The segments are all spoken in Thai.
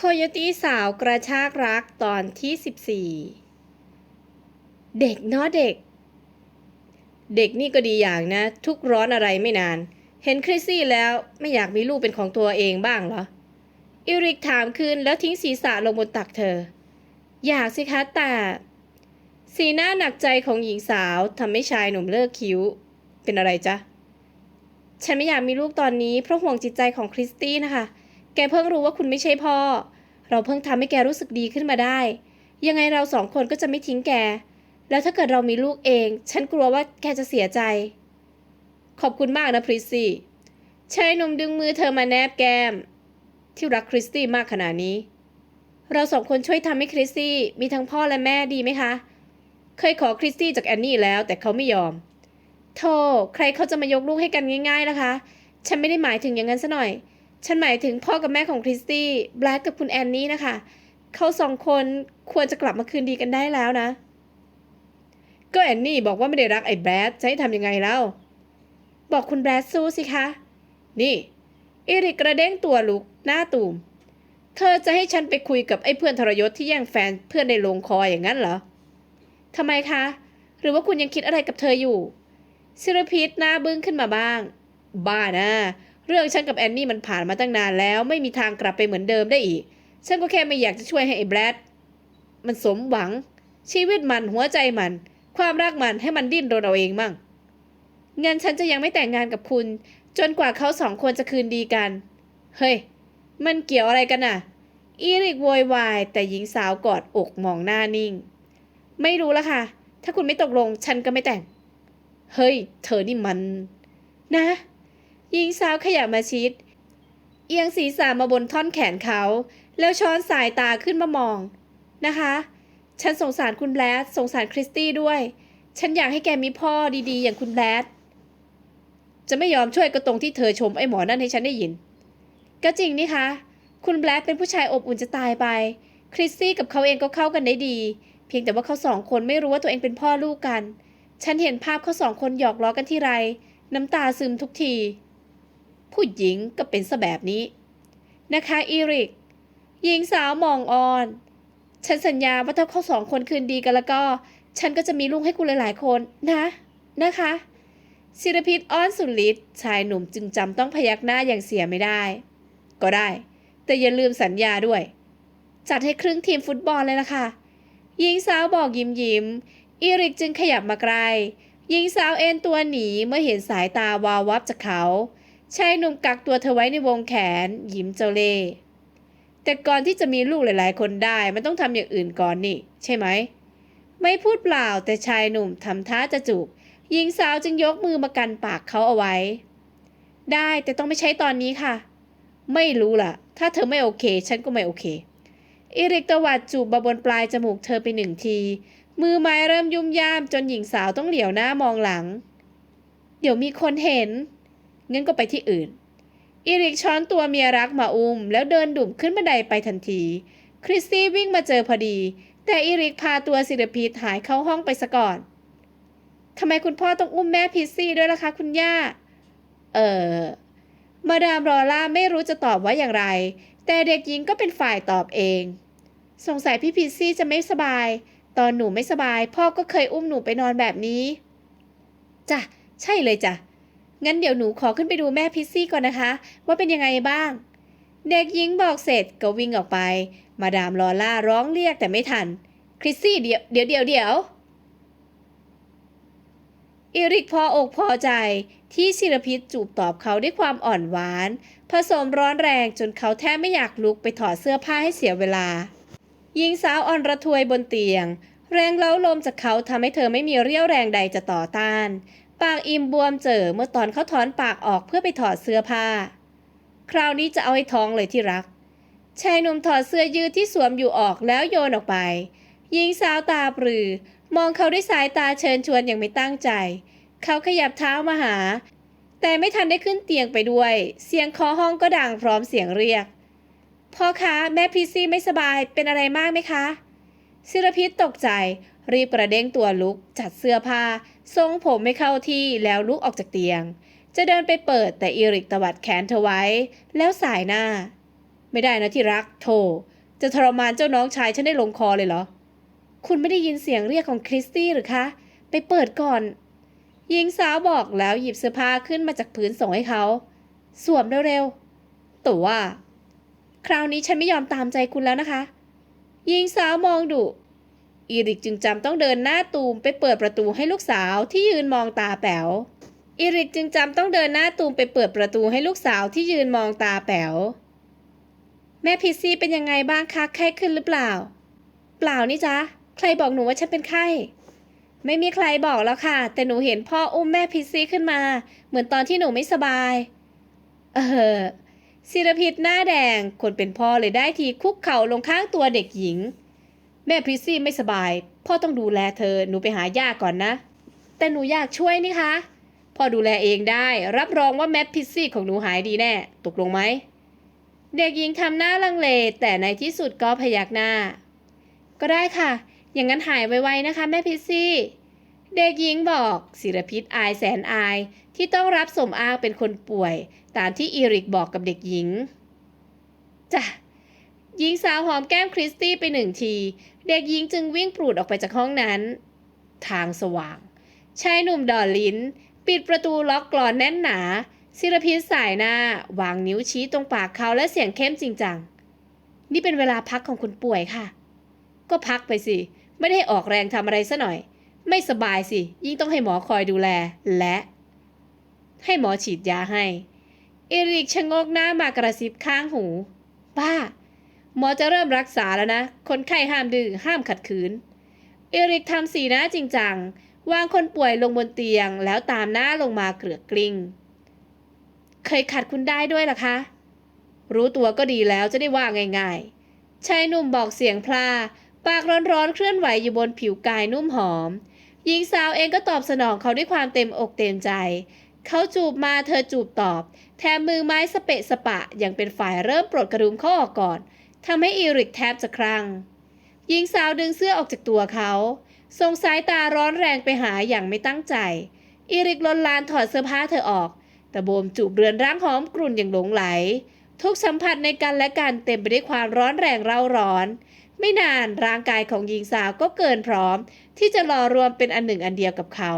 โคโยตี้สาวกระชากรักตอนที่ 14 เด็กเนาะเด็ก เด็กนี่ก็ดีอย่างนะ ทุกร้อนอะไรไม่นาน เห็นคริสซี่แล้วไม่อยากมีลูกเป็นของตัวเองบ้างเหรอ อิริกถามคืนแล้วทิ้งศีรษะลงบนตักเธอ อยากสิคะแต่ สีหน้าหนักใจของหญิงสาวทำให้ชายหนุ่มเลิกคิ้ว เป็นอะไรจ๊ะ ฉันไม่อยากมีลูกตอนนี้เพราะห่วงจิตใจของคริสตี้นะคะ แกเพิ่งรู้ว่าคุณไม่ใช่พ่อ เราเพิ่งทำให้แกรู้สึกดีขึ้นมาได้ ยังไงเราสองคนก็จะไม่ทิ้งแก แล้วถ้าเกิดเรามีลูกเอง ฉันกลัวว่าแกจะเสียใจ ขอบคุณมากนะพริซซี่ชายหนุ่มดึงมือเธอมาแนบแก้ม ที่รักคริสตี้มากขนาดนี้ เราสองคนช่วยทำให้คริสตี้มีทั้งพ่อและแม่ดีไหมคะ เคยขอคริสตี้จากแอนนี่แล้วแต่เขาไม่ยอม โธ่ใครเขาจะมายกลูกให้กันง่ายๆล่ะคะ ฉันไม่ได้หมายถึงอย่างนั้นซะหน่อย ฉันหมายถึงพ่อกับแม่ของคริสตี้แบล็กกับคุณแอนนี่นะคะเขาสองคนควรจะกลับมาคืนดีกันได้แล้วนะ ก็แอนนี่บอกว่าไม่ได้รักไอ้แบรดจะให้ทำยังไงแล้ว บอกคุณแบรดสู้สิคะ นี่อิริกกระเด้งตัวลุกหน้าตูม เธอจะให้ฉันไปคุยกับไอ้เพื่อนทรยศที่แย่งแฟนเพื่อนในโรงคอยอย่างนั้นเหรอทำไมคะ หรือว่าคุณยังคิดอะไรกับเธออยู่ศิรพิษหน้าบึ้งขึ้นมาบ้าง บ้านะ เรื่องฉันกับแอนนี่มันผ่านมาตั้งนานแล้วไม่มีทางกลับไปเหมือนเดิมได้อีก ฉันก็แค่ไม่อยากจะช่วยให้ไอ้แบรดมันสมหวัง ชีวิตมันหัวใจมัน ความรักมันให้มันดิ้นรนเอาเองมั่งงั้นฉันจะยังไม่แต่งงานกับคุณ จนกว่าเขาสองคนจะคืนดีกัน เฮ้ย มันเกี่ยวอะไรกันน่ะ อีริกโวยวาย แต่หญิงสาวกอดอกมองหน้านิ่ง ไม่รู้ละค่ะ ถ้าคุณไม่ตกลง ฉันก็ไม่แต่ง เฮ้ย เธอนี่มัน นะ หญิงสาวขยับมาชิด เอียงศีรษะมาบนท่อนแขนเขา แล้วช้อนสายตาขึ้นมามอง นะคะ ฉันสงสารคุณแบลดสงสารคริสตี้ด้วย ฉันอยากให้แกมีพ่อดีๆ อย่างคุณแบลดจะไม่ยอมช่วยก็ตรงที่เธอชมไอ้หมอนั่นให้ฉันได้ยิน ก็จริงนี่คะ คุณแบลดเป็นผู้ชายอบอุ่นจะตายไป คริสซี่กับเขาเองก็เข้ากันได้ดี เพียงแต่ว่าเขาสองคนไม่รู้ว่าตัวเองเป็นพ่อลูกกัน ฉันเห็นภาพเขาสองคนหยอกล้อกันที่ไร น้ำตาซึมทุกที ผู้หญิงก็เป็นซะแบบนี้ นะคะอีริก หญิงสาวมองออน ฉันสัญญาว่าถ้าเขาสองคนคืนดีกันแล้วก็ ฉันก็จะมีลูกให้คุณหลายๆคนนะนะคะศิรพิษอ้อนสุดฤทธิ์ชายหนุ่มจึงจำต้องพยักหน้าอย่างเสียไม่ได้ ก็ได้ แต่อย่าลืมสัญญาด้วย จัดให้ครึ่งทีมฟุตบอลเลยล่ะค่ะหญิงสาวบอกยิ้มยิ้มอีริกจึงขยับมาไกลหญิงสาวเอ็นตัวหนีเมื่อเห็นสายตาวาววับจากเขา ชายหนุ่มกักตัวเธอไว้ในวงแขน ยิ้มเจ้าเล่แต่ก่อนที่จะมีลูกหลาย ๆ คนได้ มันต้องทำอย่างอื่นก่อนนี่ ใช่ไหม ไม่พูดเปล่าแต่ชายหนุ่มทำท่าจะจูบหญิงสาวจึงยกมือมากันปากเขาเอาไว้ ได้แต่ต้องไม่ใช้ตอนนี้ค่ะ ไม่รู้ล่ะ ถ้าเธอไม่โอเค ฉันก็ไม่โอเคอิริกตวัดจูบบนปลายจมูกเธอไปหนึ่งที มือไม้เริ่มยุ่มย่ามจนหญิงสาวต้องเหลียวหน้ามองหลัง เดี๋ยวมีคนเห็น งั้นก็ไปที่อื่นอิริกช้อนตัวเมียรักมาอุ้ม แล้วเดินดุ่มขึ้นบันไดไปทันที คริสตี้วิ่งมาเจอพอดี แต่อิริกพาตัวศิรพีทหายเข้าห้องไปซะก่อนทำไมคุณพ่อต้องอุ้มแม่พิซซี่ด้วยล่ะคะคุณย่า เออมาดามรอล่าไม่รู้จะตอบว่าอย่างไร แต่เด็กหญิงก็เป็นฝ่ายตอบเอง สงสัยพี่พิซซี่จะไม่สบาย ตอนหนูไม่สบาย พ่อก็เคยอุ้มหนูไปนอนแบบนี้ จ้ะ ใช่เลยจ้ะ งั้นเดี๋ยวหนูขอขึ้นไปดูแม่พิซซี่ก่อนนะคะ ว่าเป็นยังไงบ้าง เด็กหญิงบอกเสร็จก็วิ่งออกไป มาดามลอล่าร้องเรียกแต่ไม่ทัน คริสซี่เดี๋ยวเดี๋ยวเดี๋ยวเดี๋ยวอิริกพออกพอใจที่ศิรพิษจูบตอบเขาด้วยความอ่อนหวาน ผสมร้อนแรงจนเขาแทบไม่อยากลุกไปถอดเสื้อผ้าให้เสียเวลาหญิงสาวอ่อนระทวยบนเตียง แรงเล้าลมจากเขาทำให้เธอไม่มีเรี่ยวแรงใดจะต่อต้าน ปากอิ่มบวมเจอเมื่อตอนเขาถอนปากออกเพื่อไปถอดเสื้อผ้า คราวนี้จะเอาให้ท้องเลยที่รัก ชายหนุ่มถอดเสื้อยืดที่สวมอยู่ออกแล้วโยนออกไป หญิงสาวตาปรือ มองเขาด้วยสายตาเชิญชวนอย่างไม่ตั้งใจ เขาขยับเท้ามาหา แต่ไม่ทันได้ขึ้นเตียงไปด้วย เสียงคาะห้องก็ดังพร้อมเสียงเรียก พ่อคะแม่พีซี่ไม่สบายเป็นอะไรมากไหมคะ ศิรพิษตกใจ รีบกระเด้งตัวลุกจัดเสื้อผ้า ทรงผมไม่เข้าที่แล้วลุกออกจากเตียง จะเดินไปเปิดแต่อีริกตวัดแขนเธอไว้ แล้วสายหน้า ไม่ได้นะที่รักโธ่จะทรมานเจ้าน้องชายฉันได้ลงคอเลยเหรอ คุณไม่ได้ยินเสียงเรียกของคริสตี้หรือคะ ไปเปิดก่อน หญิงสาวบอกแล้วหยิบเสื้อผ้าขึ้นมาจากพื้นส่งให้เขา สวมเร็วๆแต่ว่า คราวนี้ฉันไม่ยอมตามใจคุณแล้วนะคะ หญิงสาวมองดุ อีริกจึงจำต้องเดินหน้าตูมไปเปิดประตูให้ลูกสาวที่ยืนมองตาแป๋ว อีริกจึงจำต้องเดินหน้าตูมไปเปิดประตูให้ลูกสาวที่ยืนมองตาแป๋ว แม่พิซซี่เป็นยังไงบ้างคะ ไข้ขึ้นหรือเปล่า เปล่านี่จ๊ะ ใครบอกหนูว่าฉันเป็นไข้ ไม่มีใครบอกแล้วค่ะ แต่หนูเห็นพ่ออุ้มแม่พิซซี่ขึ้นมา เหมือนตอนที่หนูไม่สบาย เออศิรพิษหน้าแดง คนเป็นพ่อเลยได้ทีคุกเข่าลงข้างตัวเด็กหญิง แม่พิซซี่ไม่สบาย พ่อต้องดูแลเธอหนูไปหาย่าก่อนนะ แต่หนูอยากช่วยนี่คะพ่อดูแลเองได้ รับรองว่าแมทพิซซี่ของหนูหายดีแน่ ตกลงไหม เด็กหญิงทำหน้าลังเล แต่ในที่สุดก็พยักหน้า ก็ได้ค่ะ อย่างนั้นหายไวๆนะคะ แม่พิซซี่ เด็กหญิงบอกศิรพิษอายแสนอายที่ต้องรับสมอ้างเป็นคนป่วย ตามที่อีริกบอกกับเด็กหญิงจ้ะ หญิงสาวหอมแก้มคริสตี้ไปหนึ่งที เด็กหญิงจึงวิ่งปรูดออกไปจากห้องนั้น ทางสว่าง ชายหนุ่มดอลิ้น ปิดประตูล็อกกรอนแน่นหนาศิรพิษสายหน้าวางนิ้วชี้ตรงปากเขาและเสียงเข้มจริงจัง นี่เป็นเวลาพักของคนป่วยค่ะ ก็พักไปสิ ไม่ได้ออกแรงทำอะไรซะหน่อย ไม่สบายสิ ยิ่งต้องให้หมอคอยดูแลและ ให้หมอฉีดยาให้เอริกชะงกหน้ามากระซิบข้างหู ป้า หมอจะเริ่มรักษาแล้วนะ คนไข้ห้ามดื้อห้ามขัดขืน เอริกทำสีหน้าจริงจัง วางคนป่วยลงบนเตียง แล้วตามหน้าลงมาเกลือกกลิ้ง เคยขัดคุณได้ด้วยล่ะคะ รู้ตัวก็ดีแล้วจะได้ว่าง่ายๆ ชายหนุ่มบอกเสียงพลา ปากร้อนๆเคลื่อนไหวอยู่บนผิวกายนุ่มหอม หญิงสาวเองก็ตอบสนองเขาด้วยความเต็มอกเต็มใจ เขาจูบมาเธอจูบตอบ แถมมือไม้สเปะสปะยังเป็นฝ่ายเริ่มปลดกระดุมเขาออกก่อน ทำให้อีริกแทบจะครั่งหญิงสาวดึงเสื้อออกจากตัวเขาส่งสายตาร้อนแรงไปหาอย่างไม่ตั้งใจ อีริกลนลานถอดเสื้อผ้าเธอออก แต่โบมจูบเรือนร่างหอมกรุ่นอย่างหลงไหล ทุกสัมผัสในกันและกันเต็มไปด้วยความร้อนแรงเร่าร้อน ไม่นานร่างกายของหญิงสาวก็เกินพร้อม ที่จะรอรวมเป็นอันหนึ่งอันเดียวกับเขา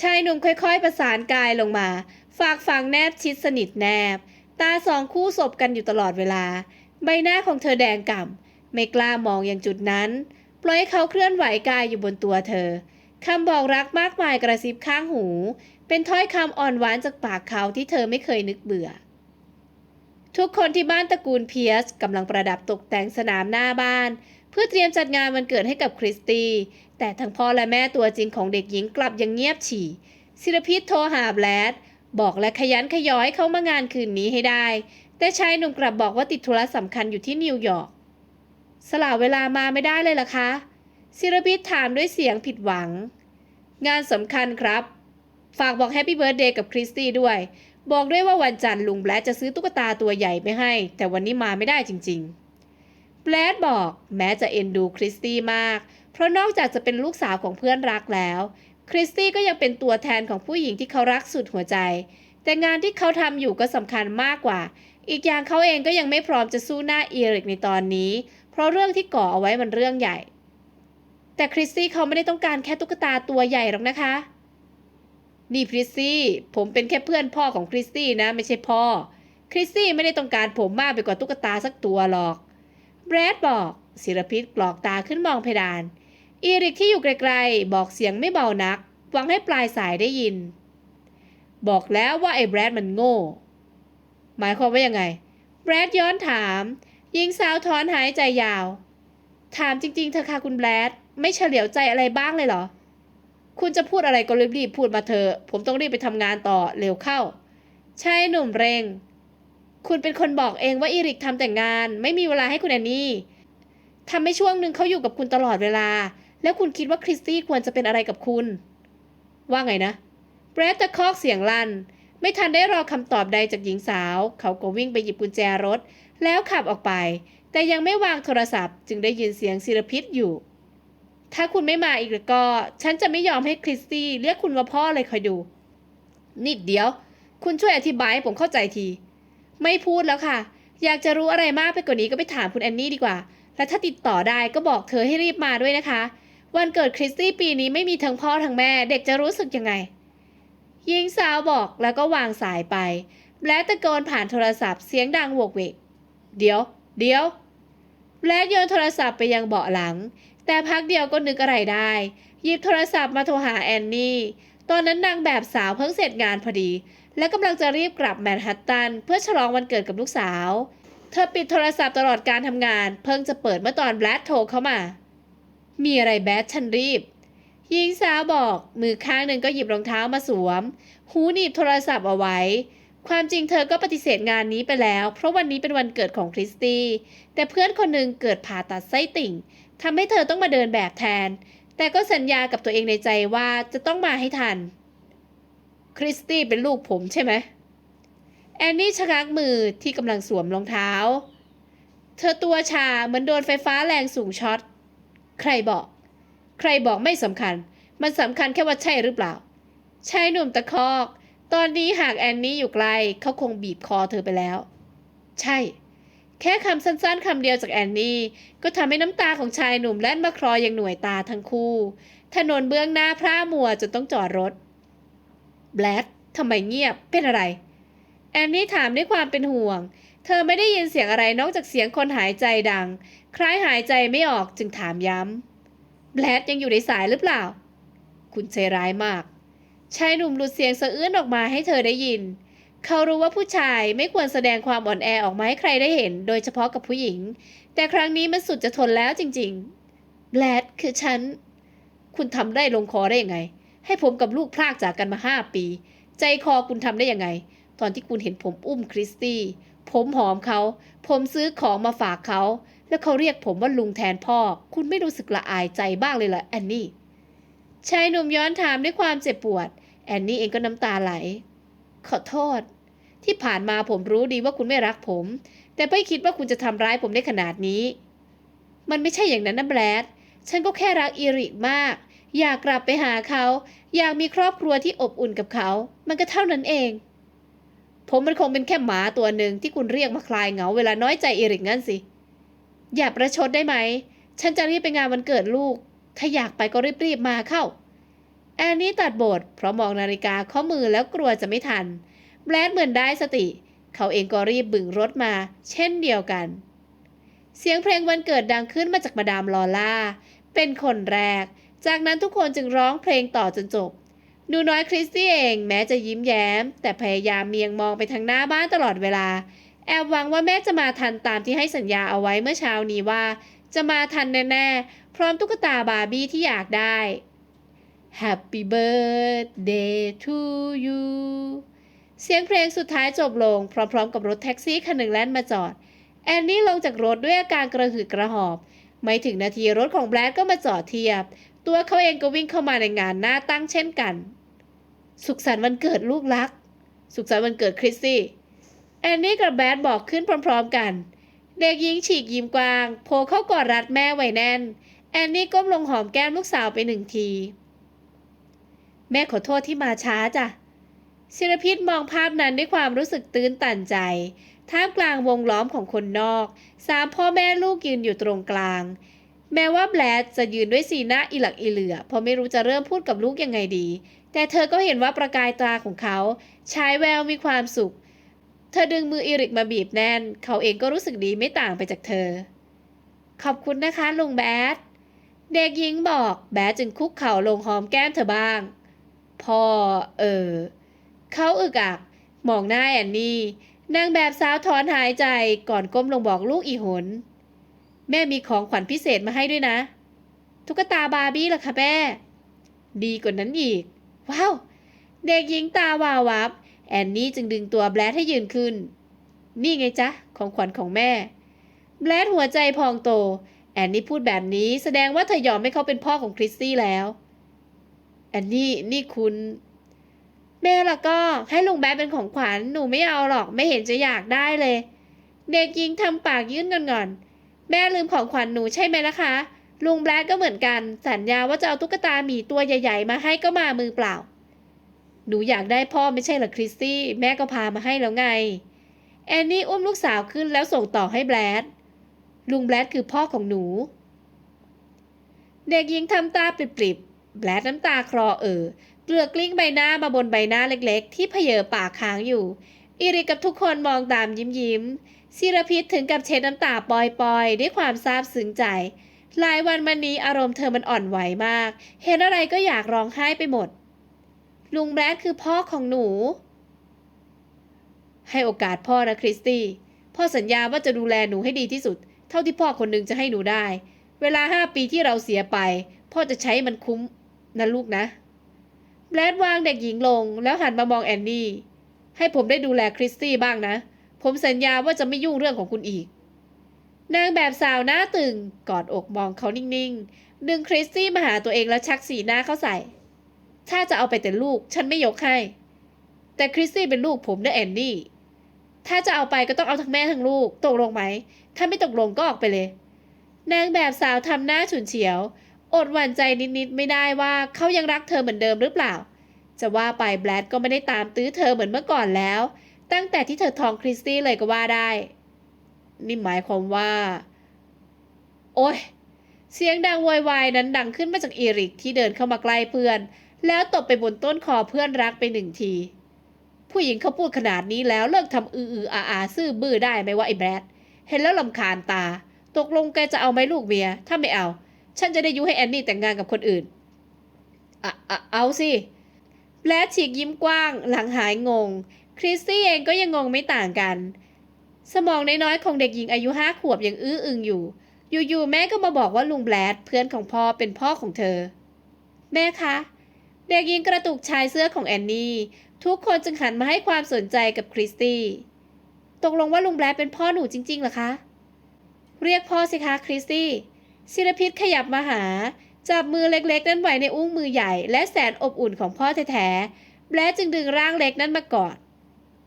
ชายหนุ่มค่อยๆ ประสานกายลงมา ฝากฝังแนบชิดสนิทแนบ ตาสองคู่สบกันอยู่ตลอดเวลา ใบหน้าของเธอแดงก่ำไม่กล้ามองอย่างจุดนั้น ปล่อยให้เขาเคลื่อนไหวกายอยู่บนตัวเธอคำบอกรักมากมายกระซิบข้างหู เป็นถ้อยคำอ่อนหวานจากปากเขาที่เธอไม่เคยนึกเบื่อ ทุกคนที่บ้านตระกูลเพียสกำลังประดับตกแต่งสนามหน้าบ้าน เพื่อเตรียมจัดงานวันเกิดให้กับคริสตีแต่ทั้งพ่อและแม่ตัวจริงของเด็กหญิงกลับยังเงียบฉี่ศิลพิษโทรหาแบลด บอกและขยันขยอให้เขามางานคืนนี้ให้ได้ แต่ชายหนุ่มกลับบอกว่าติดธุระสำคัญอยู่ที่นิวยอร์กสละเวลามาไม่ได้เลยล่ะคะศิลปิษถามด้วยเสียงผิดหวัง งานสำคัญครับ ฝากบอกแฮปปี้เบิร์ดเดย์กับคริสตี้ด้วย บอกด้วยว่าวันจันทร์ลุงแบลดจะซื้อตุ๊กตาตัวใหญ่ไปให้ แต่วันนี้มาไม่ได้จริงๆ แบลดบอกแม้จะเอ็นดูคริสตี้มาก เพราะนอกจากจะเป็นลูกสาวของเพื่อนรักแล้ว คริสตี้ก็ยังเป็นตัวแทนของผู้หญิงที่เขารักสุดหัวใจ แต่งานที่เขาทำอยู่ก็สำคัญมากกว่า อีกอย่างเขาเองก็ยังไม่พร้อมจะสู้หน้าเอริกในตอนนี้ เพราะเรื่องที่ก่อเอาไว้มันเรื่องใหญ่ แต่คริสตี้เขาไม่ได้ต้องการแค่ตุ๊กตาตัวใหญ่หรอกนะคะ นี่คริสซี่ผมเป็นแค่เพื่อนพ่อของคริสตี้นะไม่ใช่พ่อ คริสตี้ไม่ได้ต้องการผมมากไปกว่าตุ๊กตาสักตัวหรอกแบรดบอกศิรพิษกรอกตาขึ้นมองเพดาน อีริกที่อยู่ไกลๆ บอกเสียงไม่เบานักหวังให้ปลายสายได้ยิน บอกแล้วว่าไอ้แบรดมันโง่ หมายความว่ายังไง แบรดย้อนถามหญิงสาวถอนหายใจยาว ถามจริงๆเธอค่ะคุณแบรดไม่เฉลียวใจอะไรบ้างเลยเหรอ คุณจะพูดอะไรก็รีบๆพูดมาเถอะผมต้องรีบไปทำงานต่อเร็วเข้าชายหนุ่มเร่ง คุณเป็นคนบอกเองว่าอีริกทำแต่งงาน ไม่มีเวลาให้คุณแอนนี่ทำให้ช่วงหนึ่งเขาอยู่กับคุณตลอดเวลา แล้วคุณคิดว่าคริสตี้ควรจะเป็นอะไรกับคุณ ว่าไงนะแบรดตะคอกเสียงลั่น ไม่ทันได้รอคำตอบใดจากหญิงสาว เขาก็วิ่งไปหยิบกุญแจรถ แล้วขับออกไป แต่ยังไม่วางโทรศัพท์ จึงได้ยินเสียงศิรพิษอยู่ ถ้าคุณไม่มาอีกแล้วก็ ฉันจะไม่ยอมให้คริสตี้เรียกคุณว่าพ่อเลยคอยดู นิดเดียว คุณช่วยอธิบายให้ผมเข้าใจที ไม่พูดแล้วค่ะ อยากจะรู้อะไรมากไปกว่านี้ก็ไปถามคุณแอนนี่ดีกว่า และถ้าติดต่อได้ก็บอกเธอให้รีบมาด้วยนะคะ วันเกิดคริสตี้ปีนี้ไม่มีทั้งพ่อทั้งแม่ เด็กจะรู้สึกยังไงหญิงสาวบอกแล้วก็วางสายไปและตะโกนผ่านโทรศัพท์เสียงดังโวกเวก เดี๋ยว เดี๋ยวและโยนโทรศัพท์ไปยังเบาะหลัง แต่พักเดียวก็นึกอะไรได้ หยิบโทรศัพท์มาโทรหาแอนนี่ ตอนนั้นนางแบบสาวเพิ่งเสร็จงานพอดี และกำลังจะรีบกลับแมนฮัตตันเพื่อฉลองวันเกิดกับลูกสาว เธอปิดโทรศัพท์ตลอดการทำงาน เพิ่งจะเปิดเมื่อตอนแบลดโทรเข้ามา มีอะไรแบดฉันรีบ หญิงสาวบอก มือข้างหนึ่งก็หยิบรองเท้ามาสวม หูหนีบโทรศัพท์เอาไว้ ความจริงเธอก็ปฏิเสธงานนี้ไปแล้ว เพราะวันนี้เป็นวันเกิดของคริสตี้ แต่เพื่อนคนหนึ่งเกิดผ่าตัดไส้ติ่งทำให้เธอต้องมาเดินแบบแทน แต่ก็สัญญากับตัวเองในใจว่าจะต้องมาให้ทัน คริสตี้เป็นลูกผมใช่ไหมแอนนี่ชะงักมือที่กำลังสวมรองเท้า เธอตัวชาเหมือนโดนไฟฟ้าแรงสูงช็อต ใครบอก ใครบอกไม่สำคัญ มันสำคัญแค่ว่าใช่หรือเปล่าชายหนุ่มตะคอก ตอนนี้หากแอนนี่อยู่ไกลเขาคงบีบคอเธอไปแล้ว ใช่ แค่คำสั้นๆคำเดียวจากแอนนี่ก็ทำให้น้ำตาของชายหนุ่มแล่นมาคลออย่างหน่วยตาทั้งคู่ ถนนเบื้องหน้าพร่ามัวจนต้องจอดรถแบลดทำไมเงียบเป็นอะไร แอนนี่ถามด้วยความเป็นห่วง เธอไม่ได้ยินเสียงอะไรนอกจากเสียงคนหายใจดัง คล้ายหายใจไม่ออกจึงถามย้ำแบลดยังอยู่ในสายหรือเปล่า คุณใจร้ายมากชายหนุ่มหลุดเสียงสะอื้นออกมาให้เธอได้ยิน เขารู้ว่าผู้ชายไม่ควรแสดงความอ่อนแอออกมาให้ใครได้เห็น โดยเฉพาะกับผู้หญิง แต่ครั้งนี้มันสุดจะทนแล้วจริงๆแบลดคือฉัน คุณทำได้ลงคอได้ยังไง ให้ผมกับลูกพลากจากกันมาห้าปี ใจคอคุณทำได้ยังไง ตอนที่คุณเห็นผมอุ้มคริสตี้ ผมหอมเขา ผมซื้อของมาฝากเขา แล้วเขาเรียกผมว่าลุงแทนพ่อ คุณไม่รู้สึกละอายใจบ้างเลยเหรอแอนนี่ ชายหนุ่มย้อนถามด้วยความเจ็บปวด แอนนี่เองก็น้ำตาไหล ขอโทษ ที่ผ่านมาผมรู้ดีว่าคุณไม่รักผม แต่ไม่คิดว่าคุณจะทำร้ายผมได้ขนาดนี้ มันไม่ใช่อย่างนั้นนะแบรด ฉันก็แค่รักอีริกมาก อยากกลับไปหาเขา อยากมีครอบครัวที่อบอุ่นกับเขา มันก็เท่านั้นเอง ผมมันคงเป็นแค่หมาตัวหนึ่งที่คุณเรียกมาคลายเหงาเวลาน้อยใจเอริกงั้นสิ อย่าประชดได้ไหม ฉันจะรีบไปงานวันเกิดลูก ถ้าอยากไปก็รีบๆมาเข้า แอนนี่ตัดบท เพราะมองนาฬิกาข้อมือแล้วกลัวจะไม่ทัน แบรดเหมือนได้สติ เขาเองก็รีบบึงรถมา เช่นเดียวกัน เสียงเพลงวันเกิดดังขึ้นมาจากมาดามลอล่า เป็นคนแรก จากนั้นทุกคนจึงร้องเพลงต่อจนจบ หนูน้อยคริสตี้เองแม้จะยิ้มแย้ม แต่พยายามเมียงมองไปทางหน้าบ้านตลอดเวลา แอบหวังว่าแม่จะมาทันตามที่ให้สัญญาเอาไว้เมื่อเช้านี้ว่า จะมาทันแน่ๆ พร้อมตุ๊กตาบาร์บี้ที่อยากได้ Happy birthday to you เสียงเพลงสุดท้ายจบลง พร้อมๆ กับรถแท็กซี่คันหนึ่งแล่นมาจอด แอนนี่ลงจากรถด้วยอาการกระหืดกระหอบ ไม่ถึงนาทีรถของแบรดก็มาจอดเทียบ ตัวเขาเองก็วิ่งเข้ามาในงานหน้าตั้งเช่นกัน สุขสันต์วันเกิดลูกรัก สุขสันต์วันเกิดคริสซี่แอนนี่กับแบดบอกขึ้นพร้อมๆกัน เด็กหญิงฉีกยิ้มกว้าง โผล่เข้ากอดรัดแม่ไว้แน่น แอนนี่ก้มลงหอมแก้มลูกสาวไปหนึ่งที แม่ขอโทษที่มาช้าจ้ะศิรพิษมองภาพนั้นด้วยความรู้สึกตื้นตันใจ ท่ามกลางวงล้อมของคนนอก สามพ่อแม่ลูกยืนอยู่ตรงกลาง แม้ว่าแบลดจะยืนด้วยสีหน้าอิหลักอิเหลือเพราะไม่รู้จะเริ่มพูดกับลูกยังไงดี แต่เธอก็เห็นว่าประกายตาของเขาฉายแววมีความสุข เธอดึงมืออีริกมาบีบแน่น เขาเองก็รู้สึกดีไม่ต่างไปจากเธอ ขอบคุณนะคะลุงแบดเด็กหญิงบอกแบดจึงคุกเข่าลงหอมแก้มเธอบ้าง พ่อ เออ เขาอึกอัก มองหน้าแอนนี่นางแบบสาวถอนหายใจก่อนก้มลงบอกลูกอีหน แม่มีของขวัญพิเศษมาให้ด้วยนะ ตุ๊กตาบาร์บี้ล่ะคะแม่ ดีกว่านั้นอีก ว้าว เด็กหญิงตาวาววับ แอนนี่จึงดึงตัวแบลดให้ยืนขึ้น นี่ไงจ๊ะ ของขวัญของแม่ แบลดหัวใจพองโต แอนนี่พูดแบบนี้แสดงว่าเธอยอมให้เขาเป็นพ่อของคริสซี่แล้ว แอนนี่นี่คุณ แม่ละก็ให้ลุงแบดเป็นของขวัญหนูไม่เอาหรอกไม่เห็นจะอยากได้เลย เด็กหญิงทำปากยื่นงอนๆแม่ลืมของขวัญหนูใช่ไหมล่ะคะ ลุงแบดก็เหมือนกัน สัญญาว่าจะเอาตุ๊กตาหมีตัวใหญ่ ๆ มาให้ก็มามือเปล่า หนูอยากได้พ่อไม่ใช่เหรอคริสซี่แม่ก็พามาให้แล้วไง แอนนี่อุ้มลูกสาวขึ้นแล้วส่งต่อให้แบลดลุงแบลดคือพ่อของหนู เด็กหญิงทำตาปริบๆแบลดน้ำตาคลอเอ่อเกลือกลิ้งใบหน้ามาบนใบหน้าเล็กๆ ที่เพเยอปากค้างอยู่ อิริกับทุกคนมองตามยิ้มยิ้มๆศิรพิษถึงกับเช็ดน้ำตาปลอยๆ ด้วยความซาบซึ้งใจ หลายวันมานี้อารมณ์เธอมันอ่อนไหวมาก เห็นอะไรก็อยากร้องไห้ไปหมด ลุงแบรดคือพ่อของหนู ให้โอกาสพ่อนะคริสตี้ พ่อสัญญาว่าจะดูแลหนูให้ดีที่สุด เท่าที่พ่อคนหนึ่งจะให้หนูได้ เวลาห้าปีที่เราเสียไป พ่อจะใช้มันคุ้มนะลูกนะ แบรดวางเด็กหญิงลง แล้วหันมามองแอนนี่ ให้ผมได้ดูแลคริสตี้บ้างนะ ผมสัญญาว่าจะไม่ยุ่งเรื่องของคุณอีก นางแบบสาวหน้าตึงกอดอกมองเขานิ่งๆ ดึงคริสตี้มาหาตัวเองแล้วชักสีหน้าเข้าใส่ ถ้าจะเอาไปแต่ลูกฉันไม่ยกให้ แต่คริสตี้เป็นลูกผมนะแอนนี่ ถ้าจะเอาไปก็ต้องเอาทั้งแม่ทั้งลูก ตกลงไหม ถ้าไม่ตกลงก็ออกไปเลย นางแบบสาวทำหน้าฉุนเฉียว อดหวั่นใจนิดๆไม่ได้ว่าเขายังรักเธอเหมือนเดิมหรือเปล่า จะว่าไปแบลดก็ไม่ได้ตามตื้อเธอเหมือนเมื่อก่อนแล้ว ตั้งแต่ที่เธอท้องคริสตี้เลยก็ว่าได้ นี่หมายความว่า โอ้ยเสียงดังโวยวายนั้นดังขึ้นมาจากอีริกที่เดินเข้ามาใกล้เพื่อน แล้วตบไปบนต้นคอเพื่อนรักไปหนึ่งที ผู้หญิงเขาพูดขนาดนี้แล้วเลิกทำอืออืออาอาซื่อบื้อได้ไหมว่าไอ้แบรดเห็นแล้วลำคาญตา ตกลงแกจะเอาไหมลูกเมีย ถ้าไม่เอา ฉันจะได้ยุให้แอนนี่แต่งงานกับคนอื่นอะอะเอาสิแบรดฉีกยิ้มกว้าง หลังหายงง คริสตี้เองก็ยังงงไม่ต่างกัน สมองน้อยๆของเด็กหญิงอายุห้าขวบยังอื้ออึงอยู่ อยู่ๆแม่ก็มาบอกว่าลุงแบลดเพื่อนของพ่อเป็นพ่อของเธอ แม่คะ เด็กหญิงกระตุกชายเสื้อของแอนนี่ ทุกคนจึงหันมาให้ความสนใจกับคริสตี้ ตกลงว่าลุงแบลดเป็นพ่อหนูจริงๆเหรอคะ เรียกพ่อสิคะคริสตี้ศิรพิษขยับมาหา จับมือเล็กๆ นั้นไว้ในอุ้งมือใหญ่และแสนอบอุ่นของพ่อแท้ๆแบลดจึงดึงร่างเล็กนั้นมากอด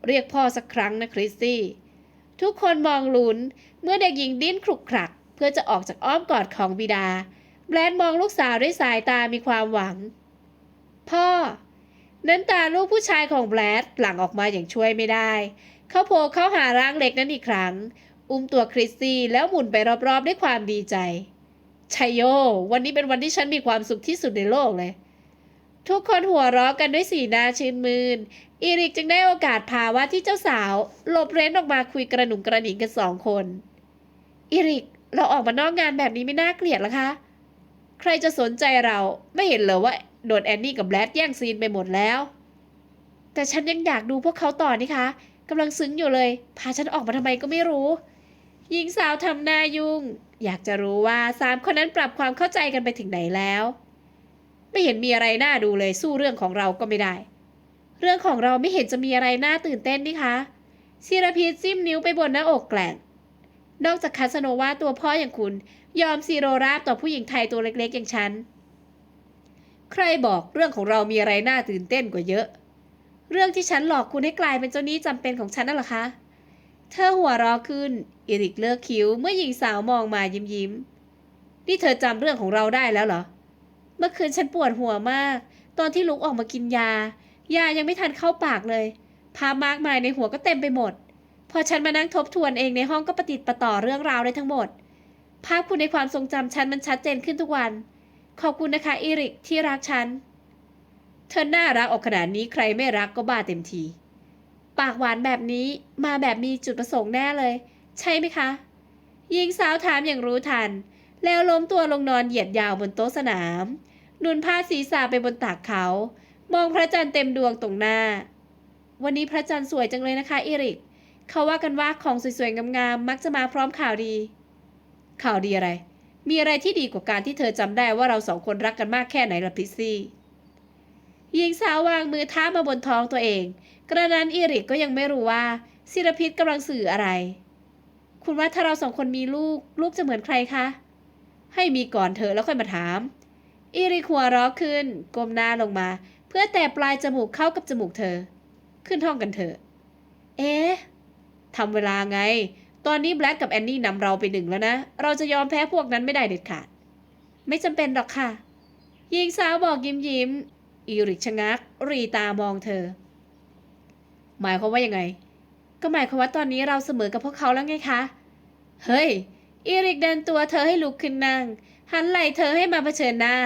เรียกพ่อสักครั้งนะคริสตี้ ทุกคนมองลุ้น เมื่อเด็กหญิงดิ้นคลุกคลัก เพื่อจะออกจากอ้อมกอดของบิดา แบรดมองลูกสาวด้วยสายตามีความหวัง พ่อ น้ำตาลูกผู้ชายของแบรดหลั่งออกมาอย่างช่วยไม่ได้ เขาโผล่เข้าหาร่างเล็กนั้นอีกครั้ง อุ้มตัวคริสตี้แล้วหมุนไปรอบๆด้วยความดีใจชัยโย วันนี้เป็นวันที่ฉันมีความสุขที่สุดในโลกเลย ทุกคนหัวเราะกันด้วยสีหน้าชื่นมืนอีริกจึงได้โอกาสพาว่าที่เจ้าสาวหลบเร้นออกมาคุยกระหนุ่งกระหนิงกันสองคนอีริกเราออกมานอกงานแบบนี้ไม่น่าเกลียดหรอคะ ใครจะสนใจเราไม่เห็นเหรอว่าโดนแอนนี่กับแบลดแย่งซีนไปหมดแล้ว แต่ฉันยังอยากดูพวกเขาต่อนี่คะกำลังซึ้งอยู่เลย พาฉันออกมาทำไมก็ไม่รู้ หญิงสาวทำหน้ายุ่ง อยากจะรู้ว่าสามคนนั้นปรับความเข้าใจกันไปถึงไหนแล้ว ไม่เห็นมีอะไรน่าดูเลยสู้เรื่องของเราก็ไม่ได้ เรื่องของเราไม่เห็นจะมีอะไรน่าตื่นเต้นนี่คะศิรพีจิ้มนิ้วไปบนหน้าอกแกล้งนอกจากคาสโนวาตัวพ่ออย่างคุณ ยอมซีโรราบต่อผู้หญิงไทยตัวเล็กๆ อย่างฉัน ใครบอกเรื่องของเรามีอะไรน่าตื่นเต้นกว่าเยอะ เรื่องที่ฉันหลอกคุณให้กลายเป็นเจ้านี้จำเป็นของฉันนั่นหรอคะ เธอหัวเราะขึ้นอิริกเลิกคิ้วเมื่อหญิงสาวมองมายิ้มยิ้มๆนี่เธอจำเรื่องของเราได้แล้วเหรอ เมื่อคืนฉันปวดหัวมาก ตอนที่ลุกออกมากินยา ยายังไม่ทันเข้าปากเลยภามากมายในหัวก็เต็มไปหมด พอฉันมานั่งทบทวนเองในห้องก็ประติดประต่อเรื่องราวได้ทั้งหมด ภาพคุณในความทรงจำฉันมันชัดเจนขึ้นทุกวัน ขอบคุณนะคะอีริกที่รักฉัน เธอน่ารักออกขนาดนี้ใครไม่รักก็บ้าเต็มที ปากหวานแบบนี้มาแบบมีจุดประสงค์แน่เลย ใช่ไหมคะหญิงสาวถามอย่างรู้ทัน แล้วล้มตัวลงนอนเหยียดยาวบนโต๊ะสนาม นุนผ้าศีรษะไปบนตักเขา มองพระจันทร์เต็มดวงตรงหน้า วันนี้พระจันทร์สวยจังเลยนะคะอิริก เขาว่ากันว่าของสวยๆ งามๆ มักจะมาพร้อมข่าวดี ข่าวดีอะไร มีอะไรที่ดีกว่าการที่เธอจำได้ว่าเราสองคนรักกันมากแค่ไหนล่ะพิซซี่หญิงสาววางมือท้ามาบนท้องตัวเอง กระนั้นอิริกก็ยังไม่รู้ว่าศิรพิษกำลังสื่ออะไร คุณว่าถ้าเราสองคนมีลูก ลูกจะเหมือนใครคะ ให้มีก่อนเธอแล้วค่อยมาถาม อิริกหัวเราะขึ้น ก้มหน้าลงมา เพื่อแต่ปลายจมูกเข้ากับจมูกเธอ ขึ้นห้องกันเถอะ เอ๊ะทำเวลาไง ตอนนี้แบล็กกับแอนนี่นำเราไปหนึ่งแล้วนะ เราจะยอมแพ้พวกนั้นไม่ได้เด็ดขาด ไม่จำเป็นหรอกค่ะหญิงสาวบอกยิ้มยิ้ม อิริกชะงัก รีตามองเธอ หมายความว่ายังไง ก็หมายความว่าตอนนี้เราเสมอกับพวกเขาแล้วไงคะ เฮ้ยอีริกเดินตัวเธอให้ลุกขึ้นนั่ง หันไหล่เธอให้มาเผชิญหน้า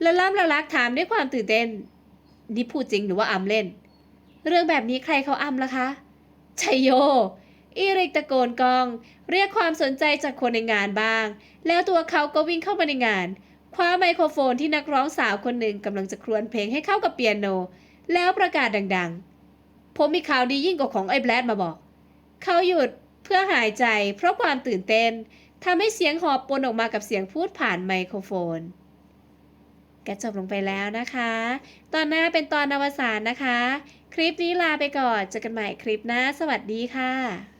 แล้วล่ำละลักถามด้วยความตื่นเต้น นี่พูดจริงหรือว่าอำเล่น เรื่องแบบนี้ใครเขาอำล่ะคะชัยโย อีริกตะโกนกอง เรียกความสนใจจากคนในงานบ้าง แล้วตัวเขาก็วิ่งเข้ามาในงาน คว้าไมโครโฟนที่นักร้องสาวคนหนึ่งกำลังจะครวญเพลงให้เข้ากับเปียโน แล้วประกาศดังๆ ผมมีข่าวดียิ่งกว่าของไอ้แบลดมาบอก เขาหยุดเพื่อหายใจเพราะความตื่นเต้น ทำให้เสียงหอบปนออกมากับเสียงพูดผ่านไมโครโฟนก็จบลงไปแล้วนะคะ ตอนหน้าเป็นตอนอวสานนะคะ คลิปนี้ลาไปก่อนเจอกันใหม่คลิปหน้า สวัสดีค่ะ